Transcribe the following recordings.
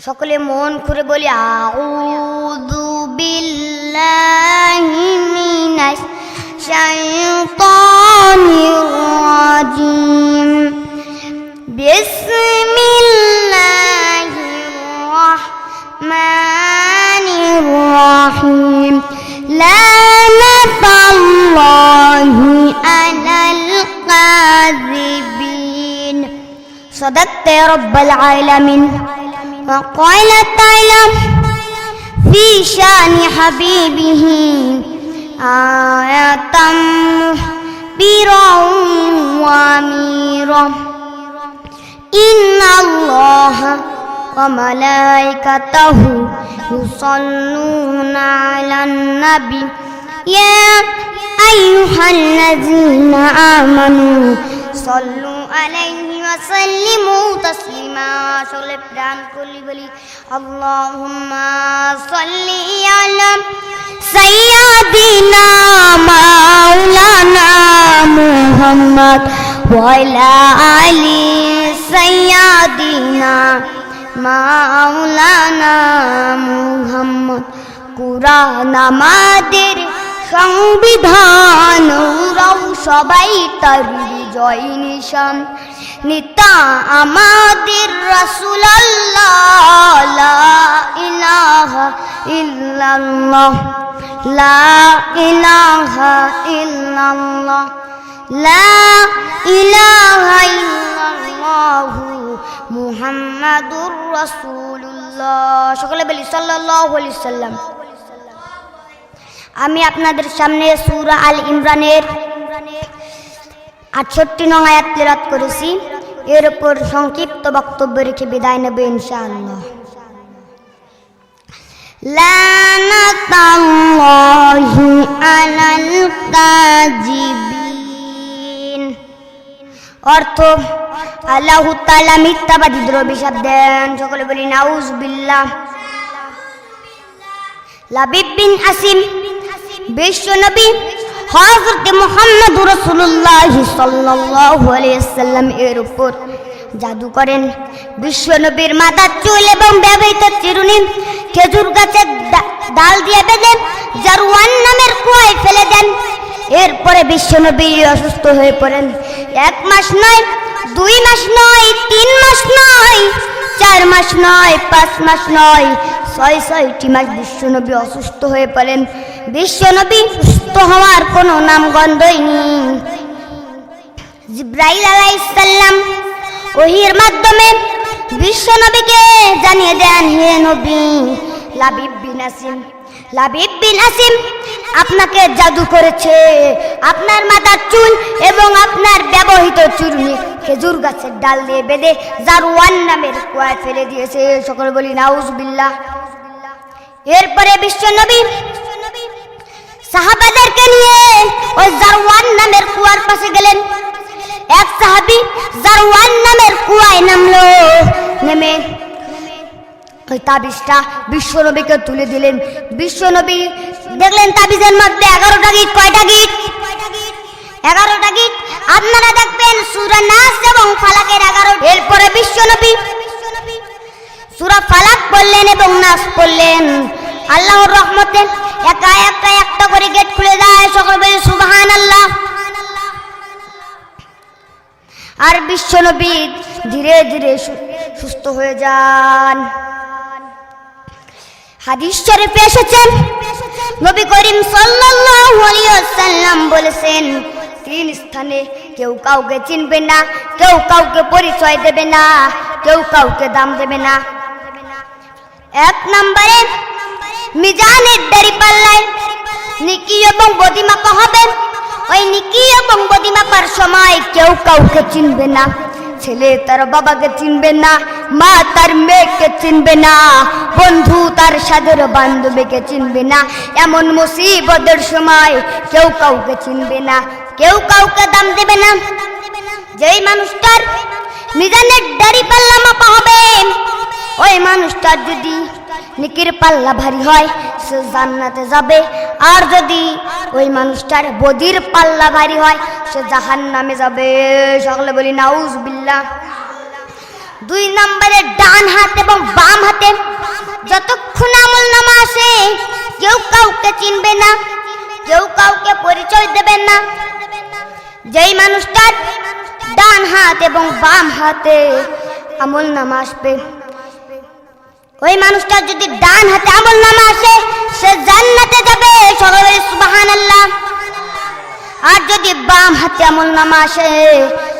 সকলে মন করে বলি আউযু বিল্লাহি মিনাশ শাইতানির রাজিম বিসমিল্লাহির রাহমানির রাহিম লানাতাল্লাহি আলাল কাযিবিন صدقت يا رب العالمين وقال تعالى في شأن حبيبه آية مخبرا واميرا إن الله وملائكته يصلون على النبي يا أيها الذين آمنوا صلوا عليه وسلموا تسليما شغل প্রাণ করলি বলি اللهم صل على سيدنا مولانا محمد وعلى آل سيدنا মাওলানা মুহাম্মদ কুরআন আমাদের সংবিধান ওরাও সবাই তার বিজয় নিশান। নিতা আমাদের রাসূলুল্লাহ লা ইলাহা ইল্লাল্লাহ, লা লা মুহাম্মাদুর রাসূলুল্লাহ। সকলে বলি, সাল্লাল্লাহু আমি আপনাদের সামনে সূরা আল ইমরানের আটষট্টি নং আয়াত তেলাত করেছি। এর উপর সংক্ষিপ্ত বক্তব্য রেখে বিদায় নেব ইনশাআল্লাহ। লানাতাল্লাহি আলাল কাযিবিন। অর্থ, আল্লাহ তাআলা মিথ্যাবাদী দ্রবিশাপ দেন। সকলে বলি নাউজ বিল্লাহ। লাবিব বিন আসিম, বিশ্ব নবী হযরত মুহাম্মদ সাল্লাল্লাহু সাল্লাম এর উপর জাদু করেন। বিশ্ব নবীর মাথার চুল এবং ব্যবহৃত চিরুনি খেজুর গাছের ডাল দিয়ে বেঁধে জারওয়ান নামের কুয়ায় ফেলে দেন। এরপরে বিশ্বনবী অসুস্থ হয়ে পড়েন। এক মাস নয়, দুই মাস নয়, তিন মাস নয়, চার মাস নয়, পাঁচ মাস নয়, ছয়, ছয়টি মাস বিশ্বনবী অসুস্থ হয়ে পড়েন। বিশ্বনবী সুস্থ হওয়ার কোনো নামগন্ধই নেই। জিব্রাইল আলাইসাল্লাম ওহির মাধ্যমে বিশ্বনবীকে জানিয়ে দেন, হে নবী, লাবিব বিন আসিম, লাবিব বিন আসিম, আপনাকে জাদু করেছে। আপনার মাথার চুল এবং আপনার ব্যবহৃত চুরনি খেজুর গাছের ডাল দিয়ে বেঁধে জারওয়ান নামের কুয়ায় ফেলে দিয়েছে। সকলে বলি, নাউজবিল্লাহ। এরপরে বিশ্বনবী সাহাবাদেরকে নিয়ে ওই জারওয়ান নামের কুয়ার পাশে গেলেন। এক সাহাবী জারওয়ান নামের কুয়ায় নামলো। নেমে ওই তাবিজটা বিশ্বনবীকে তুলে দিলেন। বিশ্বনবী দেখলেন তাবিজের মধ্যে এগারোটা গিট কয়টা গিট এগারোটা গিট আপনারা দেখবেন সুরা নাস এবং ফালাকের এগারো। এরপরে বিশ্বনবী সুরা ফালাক পড়লেন এবং নাস পড়লেন। আল্লাহর রহমতে একা একটা একটা করে গেট খুলে দেয় সকল বলে সুবাহান আল্লাহ আর বিশ্বনবী ধীরে ধীরে সুস্থ হয়ে যান। হাদিস শরীফে এসেছেন, নবী করিম সাল্লাল্লাহু আলাইহি ওয়াসাল্লাম বলেছেন, তিন স্থানে কেউ কাউকে চিনবে না, কেউ কাউকে পরিচয় দেবে না, কেউ কাউকে দাম দেবে না। এক নম্বরে মিজানের দাড়ি পাল্লায়। নিকি এবং বদিমাপা হবে ওই নিকি এবং বদিমাপার সময় কেউ কাউকে চিনবে না। ছেলে তার বাবাকে চিনবে না, মা তার মেয়েকে চিনবে না, বন্ধু তার সাদের বান্ধবীকে চিনবে না। এমন মুসিবতের সময় কেউ কাউকে চিনবে না, কেউ কাউকে দাম দেবে না। যেই মানুষটার মিজানের দাড়ি পাল্লা মাপা হবে ওই মানুষটার যদি নিকির পাল্লা ভারী হয়, সে জান্নাতে যাবে। আর যদি ওই মানুষটার বদির পাল্লা ভারী হয়, সে জাহান নামে যাবে। সকলে বলি নাউজ বিল্লা দুই নম্বরে ডান হাত এবং বাম হাতে যতক্ষণ আমল নামা আসে, কেউ কাউকে চিনবে না, কেউ কাউকে পরিচয় দেবেন না। যেই মানুষটার ডান হাত এবং বাম হাতে আমল নামা আসবে। ওই মানুষটার যদি ডান হাতে আমল নামা আসে, সে জান্নাতে যাবে সকলে সুবাহান আল্লাহ আর যদি বাম হাতে আমল নামা আসে,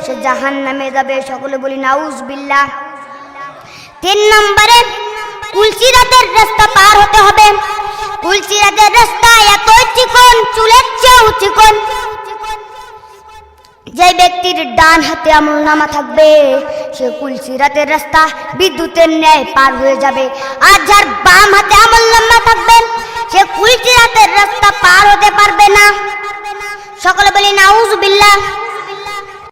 সে জাহান নামে যাবে সকলে বলি নাউজ বিল্লাহ তিন নম্বরে কুলসিরাতের রাস্তা পার হতে হবে। কুলসিরাতের রাস্তা এত চিকন, চুলের চেয়েও চিকন। যে ব্যক্তির ডান হাতে আমল নামা থাকবে, সে কুলসিরাতের রাস্তা বিদ্যুতের ন্যায় পার হয়ে যাবে। আর যার বাম হাতে আমল নামা থাকবে, সে কুলসিরাতের রাস্তা পার হতে পারবে না। সকলে বলি, নাউজুবিল্লাহ।